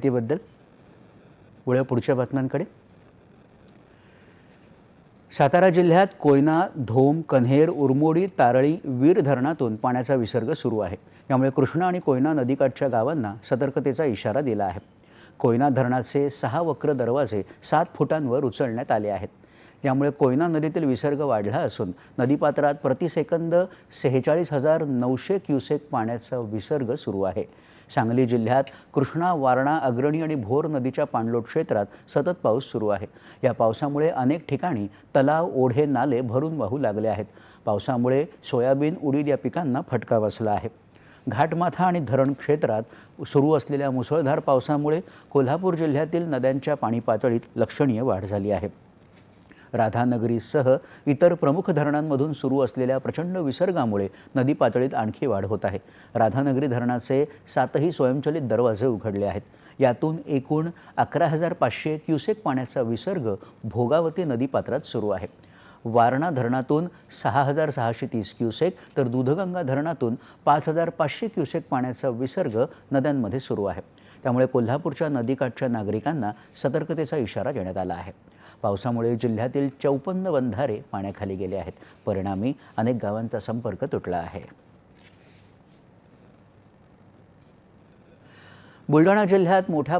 माहितीबद्दल वळ्या पुढच्या बातम्यांकडे. सातारा जिल्ह्यात कोयना धोम कन्हेर उरमोडी तारळी वीर धरणातून पाण्याचा विसर्ग सुरू आहे. यामुळे कृष्णा आणि कोयना नदीकाठच्या गावांना सतर्कतेचा इशारा दिला आहे. कोयना धरणाचे सहा वक्र दरवाजे सात फुटांवर उचलण्यात आले आहेत. यामुळे कोयना नदीतील विसर्ग वाढला असून नदीपात्रात प्रतिसेकंद सेहेचाळीस हजार नऊशे क्युसेक पाण्याचा विसर्ग सुरू आहे. सांगली जिल्ह्यात कृष्णा वारणा अग्रणी आणि भोर नदीच्या पाणलोट क्षेत्रात सतत पाऊस सुरू आहे. या पावसामुळे अनेक ठिकाणी तलाव ओढे नाले भरून वाहू लागले आहेत. पावसामुळे सोयाबीन उडीद या पिकांना फटका बसला आहे. घाटमाथा आणि धरण क्षेत्रात सुरू असलेल्या मुसळधार पावसामुळे कोल्हापूर जिल्ह्यातील नद्यांच्या पाणी पातळीत लक्षणीय वाढ झाली आहे. राधानगरीसह इतर प्रमुख धरणांमधून सुरू असलेल्या प्रचंड विसर्गामुळे नदी पातळीत आणखी वाढ होत आहे. राधानगरी धरणाचे सातही स्वयंचलित दरवाजे उघडले आहेत. यातून एकूण अकरा हजार पाचशे क्युसेक पाण्याचा विसर्ग भोगावती नदीपात्रात सुरू आहे. वारणा धरणातून सहा हजार सहाशे तीस क्युसेक तर दूधगंगा धरणातून पाच हजार पाचशे क्युसेक पाण्याचा विसर्ग नद्यांमध्ये सुरू आहे. त्यामुळे कोल्हापूरच्या नदीकाठच्या नागरिकांना सतर्कतेचा इशारा देण्यात आला आहे. पावसामुळे जिल्ह्यातील चौपन्न बंधारे पाण्याखाली गेले आहेत. परिणामी अनेक गावांचा संपर्क तुटला आहे. बुलढाणा जिल्ह्यात मोठ्या